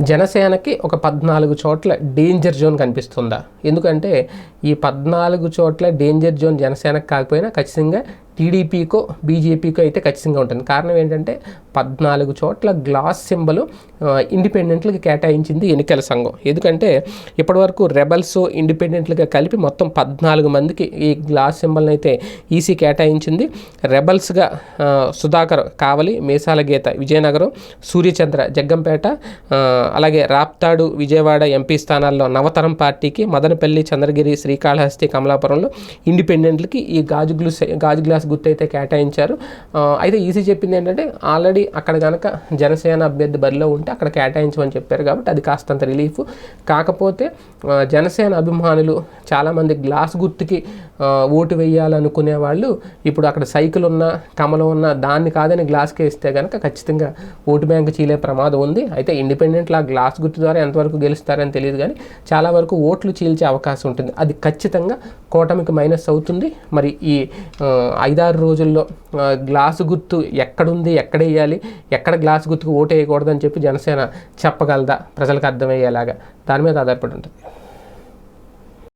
జనసేనకి ఒక పద్నాలుగు చోట్ల డేంజర్ జోన్ కనిపిస్తుందా? ఎందుకంటే ఈ పద్నాలుగు చోట్ల డేంజర్ జోన్ జనసేనకు కాకపోయినా ఖచ్చితంగా టీడీపీకో బీజేపీకో అయితే ఖచ్చితంగా ఉంటుంది. కారణం ఏంటంటే పద్నాలుగు చోట్ల గ్లాస్ సింబల్ ఇండిపెండెంట్లకు కేటాయించింది ఎన్నికల సంఘం. ఎందుకంటే ఇప్పటివరకు రెబల్స్ ఇండిపెండెంట్లుగా కలిపి మొత్తం పద్నాలుగు మందికి ఈ గ్లాస్ సింబల్ని అయితే ఈసీ కేటాయించింది. రెబల్స్గా సుధాకర్ కావలి మేసాల గీత విజయనగరం సూర్యచంద్ర జగ్గంపేట అలాగే రాప్తాడు విజయవాడ ఎంపీ స్థానాల్లో నవతరం పార్టీకి మదనపల్లి చంద్రగిరి శ్రీకాళహస్తి కమలాపురంలో ఇండిపెండెంట్లకి ఈ గాజు గ్లూస్ గాజు గ్లాస్ గుర్తు అయితే కేటాయించారు. అయితే ఈసీ చెప్పింది ఏంటంటే ఆల్రెడీ అక్కడ కనుక జనసేన అభ్యర్థి బరిలో ఉంటే అక్కడ కేటాయించమని చెప్పారు కాబట్టి అది కాస్తంత రిలీఫ్. కాకపోతే జనసేన అభిమానులు చాలామంది గ్లాస్ గుర్తుకి ఓటు వేయాలనుకునే వాళ్ళు ఇప్పుడు అక్కడ సైకిల్ ఉన్న కమలం ఉన్న దాన్ని కాదని గ్లాస్కి వేస్తే కనుక ఖచ్చితంగా ఓటు బ్యాంకు చీలే ప్రమాదం ఉంది. అయితే ఇండిపెండెంట్లు ఆ గ్లాస్ గుర్తు ద్వారా ఎంతవరకు గెలుస్తారని తెలియదు కానీ చాలా వరకు ఓట్లు చీల్చే అవకాశం ఉంటుంది. అది ఖచ్చితంగా కూటమికి మైనస్ అవుతుంది. మరి ఈ ఐదారు రోజుల్లో గ్లాసు గుర్తు ఎక్కడుంది ఎక్కడ వేయాలి ఎక్కడ గ్లాసు గుర్తుకు ఓటు వేయకూడదని చెప్పి జనసేన చెప్పగలదా? ప్రజలకు అర్థమయ్యేలాగా. దాని మీద ఆధారపడి ఉంటుంది.